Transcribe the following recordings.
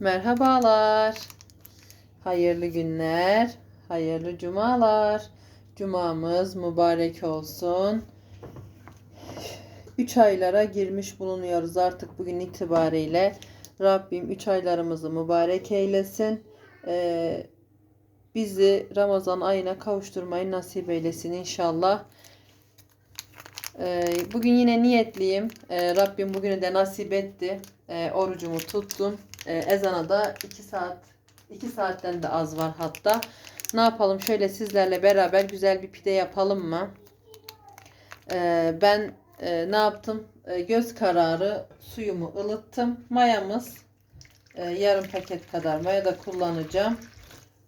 Merhabalar. Hayırlı günler, hayırlı cumalar. Cumamız mübarek olsun. 3 aylara girmiş bulunuyoruz artık bugün itibariyle. Rabbim 3 aylarımızı mübarek eylesin. Ee, bizi Ramazan ayına kavuşturmayı nasip eylesin inşallah. Ee, bugün yine niyetliyim. Ee, Rabbim bugünü de nasip etti. Ee, orucumu tuttum. Ee, ezana da 2 saat 2 saatten de az var hatta. Ne yapalım? Şöyle sizlerle beraber güzel bir pide yapalım mı? Ee, ben e, ne yaptım? Ee, göz kararı suyumu ılıttım. Mayamız e, yarım paket kadar maya da kullanacağım.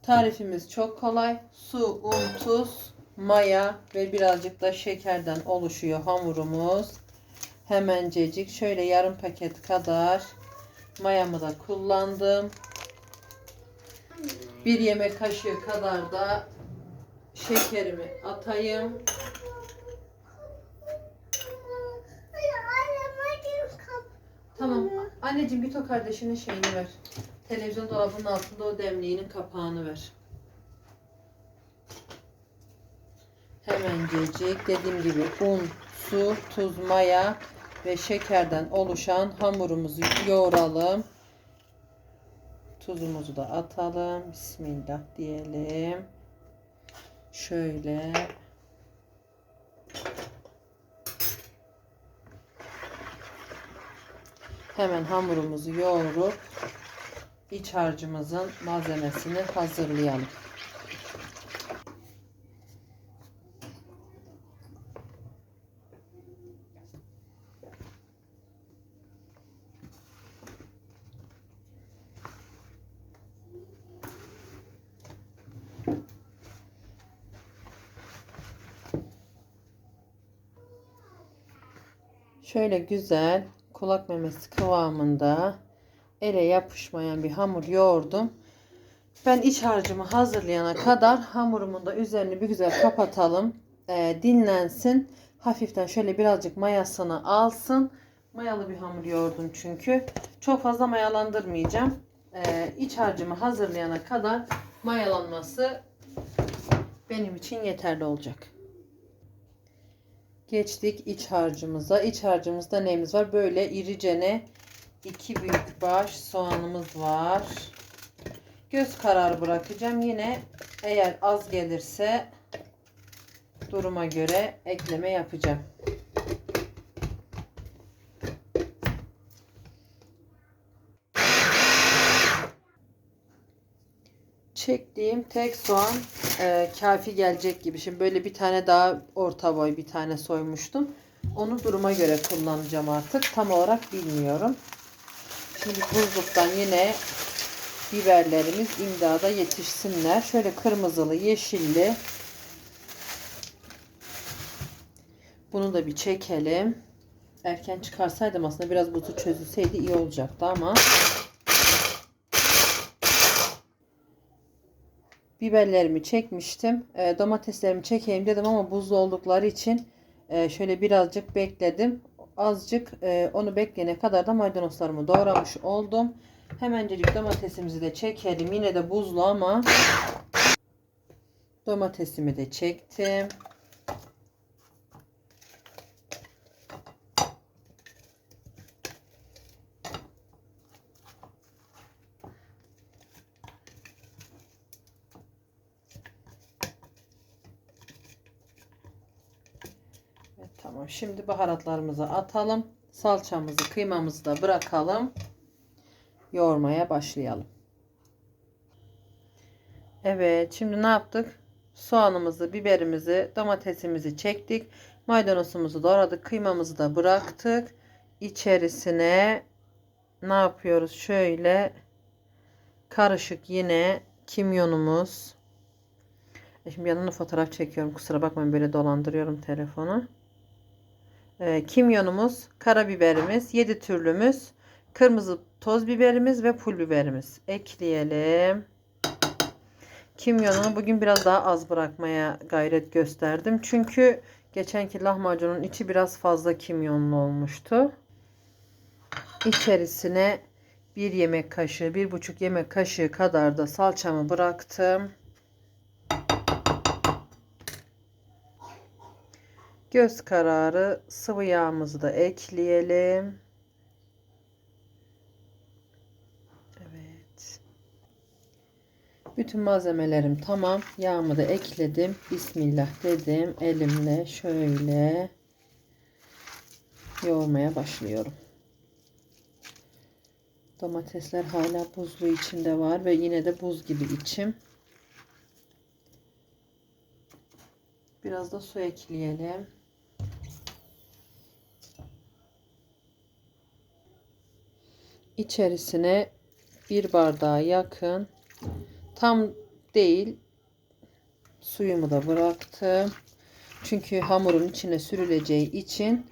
Tarifimiz çok kolay. Su, un, tuz, maya ve birazcık da şekerden oluşuyor hamurumuz. Hemencecik şöyle yarım paket kadar mayamı da kullandım. Bir yemek kaşığı kadar da şekerimi atayım. Tamam. Anneciğim git o kardeşinin şeyini ver. Televizyon dolabının altında o demliğinin kapağını ver. Hemencecik dediğim gibi un, su, tuz, maya ve şekerden oluşan hamurumuzu yoğuralım. Tuzumuzu da atalım. Bismillah diyelim. Şöyle. Hemen hamurumuzu yoğurup iç harcımızın malzemesini hazırlayalım. Şöyle güzel kulak memesi kıvamında ele yapışmayan bir hamur yoğurdum. Ben iç harcımı hazırlayana kadar hamurumun da üzerini bir güzel kapatalım. Ee, dinlensin. Hafiften şöyle birazcık mayasını alsın. Mayalı bir hamur yoğurdum çünkü. Çok fazla mayalandırmayacağım. Ee, iç harcımı hazırlayana kadar mayalanması benim için yeterli olacak. Geçtik iç harcımıza. İç harcımızda neyimiz var? Böyle iricene iki büyük baş soğanımız var. Göz kararı bırakacağım. Yine eğer az gelirse duruma göre ekleme yapacağım. Çektiğim tek soğan e, kafi gelecek gibi. Şimdi böyle bir tane daha orta boy bir tane soymuştum. Onu duruma göre kullanacağım artık. Tam olarak bilmiyorum. Şimdi buzluktan yine biberlerimiz imdada yetişsinler. Şöyle kırmızılı, yeşilli. Bunu da bir çekelim. Erken çıkarsaydım aslında biraz buzu çözülseydi iyi olacaktı ama biberlerimi çekmiştim. E, domateslerimi çekeyim dedim ama buzlu oldukları için e, şöyle birazcık bekledim. Azıcık e, onu bekleyene kadar da maydanozlarımı doğramış oldum. Hemencecik domatesimizi de çekelim. Yine de buzlu ama domatesimi de çektim. Evet, tamam. Şimdi baharatlarımızı atalım. Salçamızı, kıymamızı da bırakalım. Yoğurmaya başlayalım. Evet, şimdi ne yaptık? Soğanımızı, biberimizi, domatesimizi çektik. Maydanozumuzu doğradık. Kıymamızı da bıraktık. İçerisine ne yapıyoruz? Şöyle karışık yine kimyonumuz. E, Şimdi yanına fotoğraf çekiyorum. Kusura bakmayın böyle dolandırıyorum telefonu. E, kimyonumuz, karabiberimiz, 7 türlümüz, kırmızı toz biberimiz ve pul biberimiz ekleyelim. Kimyonunu bugün biraz daha az bırakmaya gayret gösterdim. Çünkü geçenki lahmacunun içi biraz fazla kimyonlu olmuştu. İçerisine bir yemek kaşığı, bir buçuk yemek kaşığı kadar da salçamı bıraktım. Göz kararı sıvı yağımızı da ekleyelim. Evet. Bütün malzemelerim tamam. Yağımı da ekledim. Bismillah dedim. Elimle şöyle yoğurmaya başlıyorum. Domatesler hala buzlu içinde var ve yine de buz gibi içim. Biraz da su ekleyelim. İçerisine bir bardağa yakın tam değil suyumu da bıraktım. Çünkü hamurun içine sürüleceği için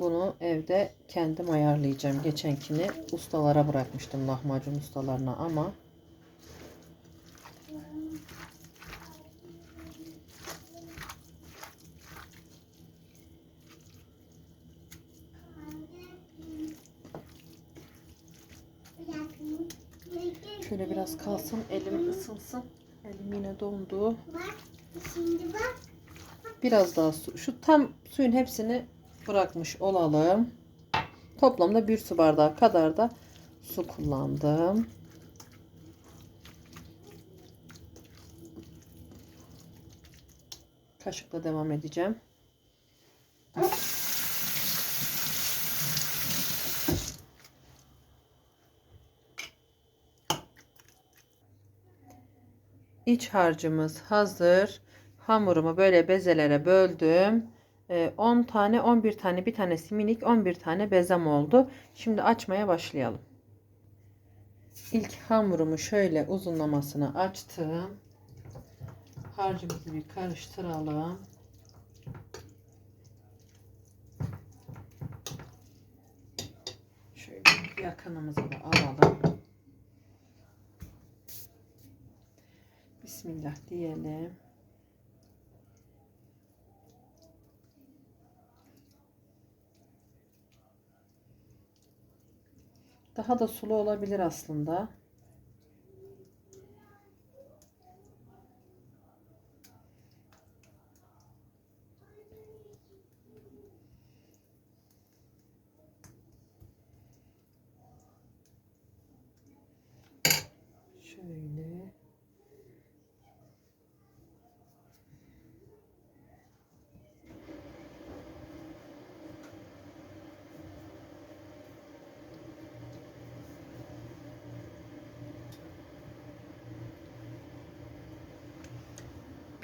bunu evde kendim ayarlayacağım. Geçenkini ustalara bırakmıştım lahmacun ustalarına ama şöyle biraz kalsın elim ısınsın. Elim yine dondu. Biraz daha su. Şu tam suyun hepsini bırakmış olalım. Toplamda bir su bardağı kadar da su kullandım. Kaşıkla devam edeceğim. İç harcımız hazır. Hamurumu böyle bezelere böldüm. Ee, 10 tane 11 tane bir tanesi minik 11 tane bezem oldu. Şimdi açmaya başlayalım. İlk hamurumu şöyle uzunlamasına açtım. Harcımızı bir karıştıralım. Şöyle yakınımızı da alalım. Bismillah diyelim. Daha da sulu olabilir aslında. Şöyle.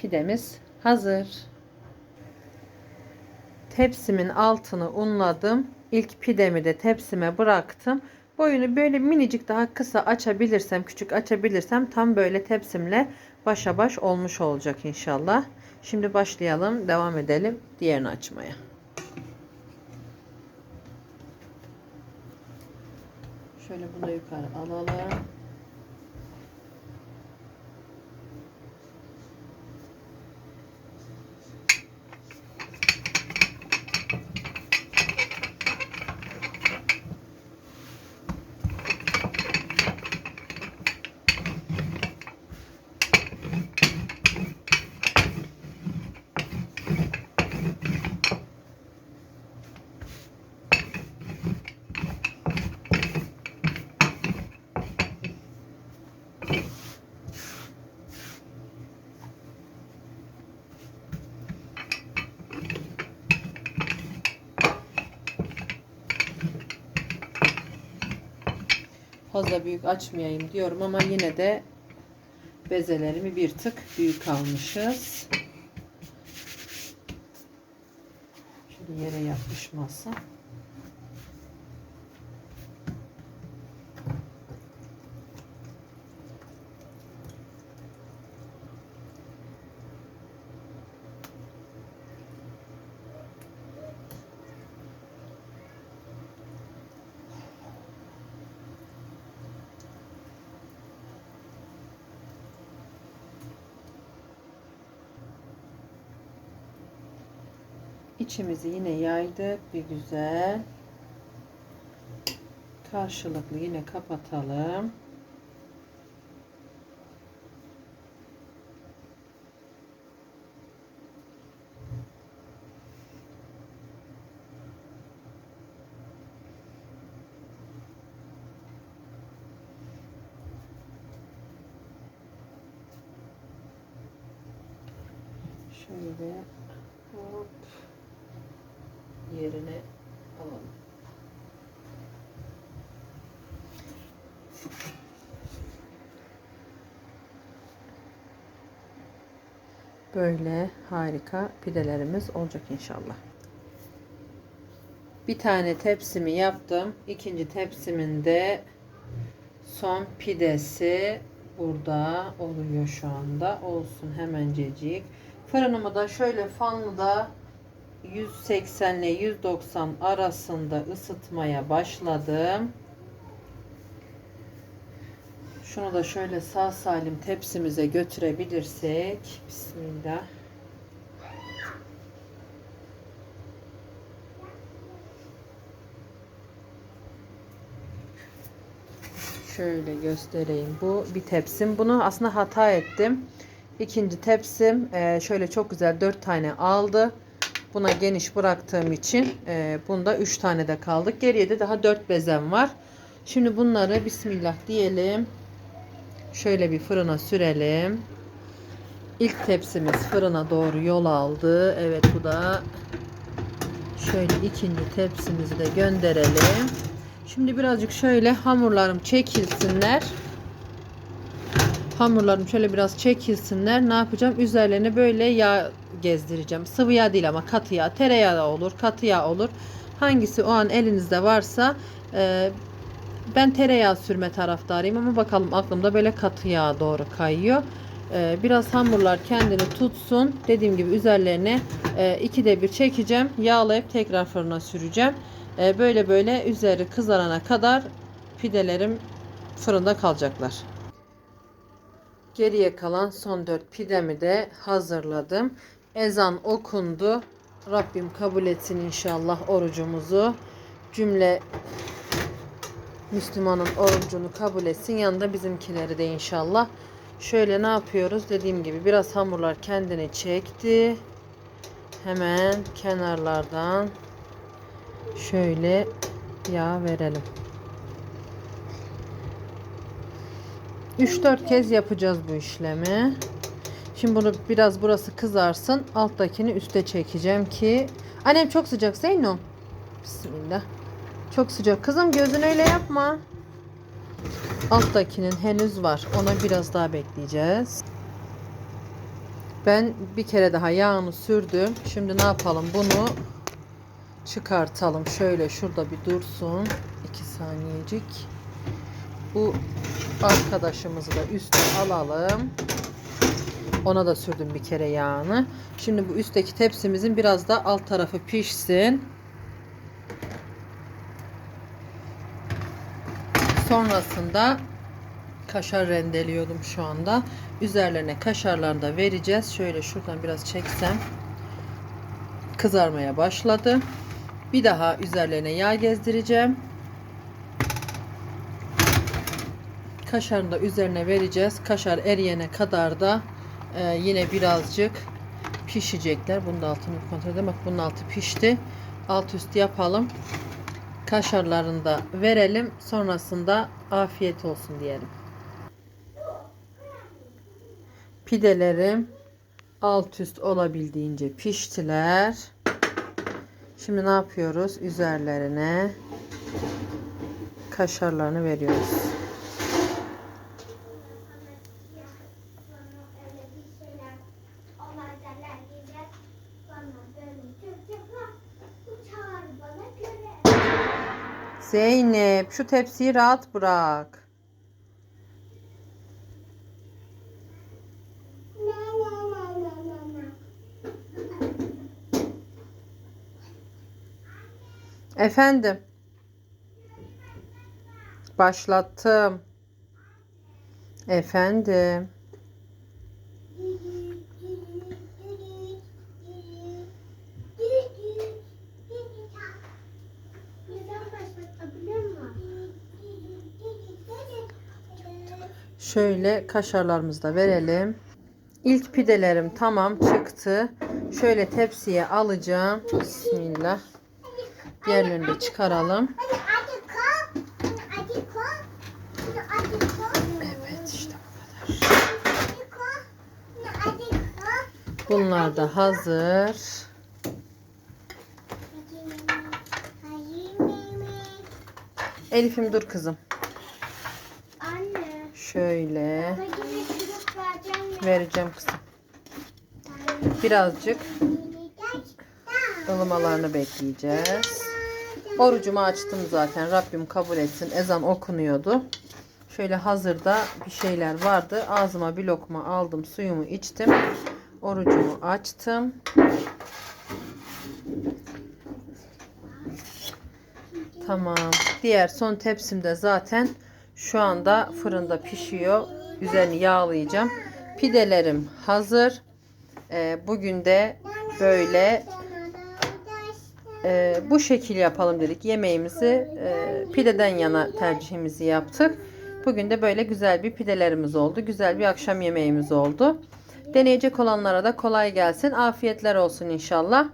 Pidemiz hazır. Tepsimin altını unladım. İlk pidemi de tepsime bıraktım. Boyunu böyle minicik daha kısa açabilirsem, küçük açabilirsem tam böyle tepsimle başa baş olmuş olacak inşallah. Şimdi başlayalım, devam edelim diğerini açmaya. Şöyle bunu yukarı alalım. Fazla büyük açmayayım diyorum ama yine de bezelerimi bir tık büyük almışız. Şöyle yere yapışmasın. İçimizi yine yaydık bir güzel. Karşılıklı yine kapatalım. Şöyle hop yerine alalım. Böyle harika pidelerimiz olacak inşallah. Bir tane tepsimi yaptım. İkinci tepsimin de son pidesi burada oluyor şu anda. Olsun hemencecik. Fırınımı da şöyle fanlıda 180 ile 190 arasında ısıtmaya başladım. Şunu da şöyle sağ salim tepsimize götürebilirsek. Bismillah. Şöyle göstereyim. Bu bir tepsim. Bunu aslında hata ettim. İkinci tepsim e, şöyle çok güzel dört tane aldı. Buna geniş bıraktığım için e, bunda üç tane de kaldık. Geriye de daha dört bezem var. Şimdi bunları Bismillah diyelim. Şöyle bir fırına sürelim. İlk tepsimiz fırına doğru yol aldı. Evet bu da şöyle ikinci tepsimizi de gönderelim. Şimdi birazcık şöyle hamurlarım çekilsinler. Hamurlarım şöyle biraz çekilsinler. Ne yapacağım? Üzerlerine böyle yağ gezdireceğim. Sıvı yağ değil ama katı yağ. Tereyağı da olur, katı yağ olur. Hangisi o an elinizde varsa e, ben tereyağı sürme taraftarıyım ama bakalım aklımda böyle katı yağ doğru kayıyor. Ee, biraz hamurlar kendini tutsun. Dediğim gibi üzerlerine e, ikide bir çekeceğim. Yağlayıp tekrar fırına süreceğim. Ee, böyle böyle üzeri kızarana kadar pidelerim fırında kalacaklar. Geriye kalan son 4 pidemi de hazırladım. Ezan okundu. Rabbim kabul etsin inşallah orucumuzu. Cümle Müslümanın orucunu kabul etsin. Yanında bizimkileri de inşallah. Şöyle ne yapıyoruz? Dediğim gibi biraz hamurlar kendini çekti. Hemen kenarlardan şöyle yağ verelim. 3-4 kez yapacağız bu işlemi. Şimdi bunu biraz burası kızarsın. Alttakini üste çekeceğim ki. Annem çok sıcak Zeyno. Bismillah. Çok sıcak. Kızım gözünü öyle yapma. Alttakinin henüz var. Ona biraz daha bekleyeceğiz. Ben bir kere daha yağını sürdüm. Şimdi ne yapalım? Bunu çıkartalım. Şöyle şurada bir dursun. 2 saniyecik. Bu arkadaşımızı da üste alalım. Ona da sürdüm bir kere yağını. Şimdi bu üstteki tepsimizin biraz da alt tarafı pişsin. Sonrasında kaşar rendeliyordum şu anda. Üzerlerine kaşarlarını da vereceğiz. Şöyle şuradan biraz çeksem kızarmaya başladı. Bir daha üzerlerine yağ gezdireceğim. Kaşarını da üzerine vereceğiz. Kaşar eriyene kadar da e, yine birazcık pişecekler. Bunun altını kontrol edelim. Bak bunun altı pişti. Alt üst yapalım. Kaşarlarını da verelim. Sonrasında afiyet olsun diyelim. Pidelerim alt üst olabildiğince piştiler. Şimdi ne yapıyoruz? Üzerlerine kaşarlarını veriyoruz. öyle bir şeyler olaylar gelir. Bana böyle çocuklar uçar bana göre. Zeynep şu tepsiyi rahat bırak. Efendim. Başlattım. Efendim. Şöyle kaşarlarımızı da verelim. İlk pidelerim tamam çıktı. Şöyle tepsiye alacağım. Bismillah. Diğerlerini de çıkaralım. Evet işte bu kadar. Bunlar da hazır. Elif'im dur kızım. Şöyle vereceğim kızım. Birazcık ılımalarını bekleyeceğiz. Orucumu açtım zaten. Rabbim kabul etsin. Ezan okunuyordu. Şöyle hazırda bir şeyler vardı. Ağzıma bir lokma aldım. Suyumu içtim. Orucumu açtım. Tamam. Diğer son tepsimde zaten şu anda fırında pişiyor. Üzerini yağlayacağım. Pidelerim hazır. Ee, bugün de böyle e, bu şekil yapalım dedik. Yemeğimizi e, pideden yana tercihimizi yaptık. Bugün de böyle güzel bir pidelerimiz oldu. Güzel bir akşam yemeğimiz oldu. Deneyecek olanlara da kolay gelsin. Afiyetler olsun inşallah.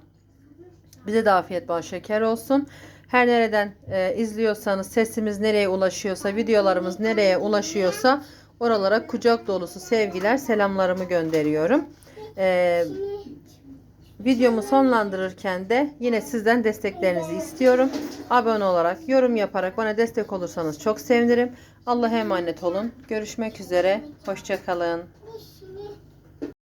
Bize de afiyet bal şeker olsun. Her nereden e, izliyorsanız sesimiz nereye ulaşıyorsa, videolarımız nereye ulaşıyorsa oralara kucak dolusu sevgiler, selamlarımı gönderiyorum. E, Videomu sonlandırırken de yine sizden desteklerinizi istiyorum. Abone olarak, yorum yaparak bana destek olursanız çok sevinirim. Allah'a emanet olun. Görüşmek üzere. Hoşçakalın.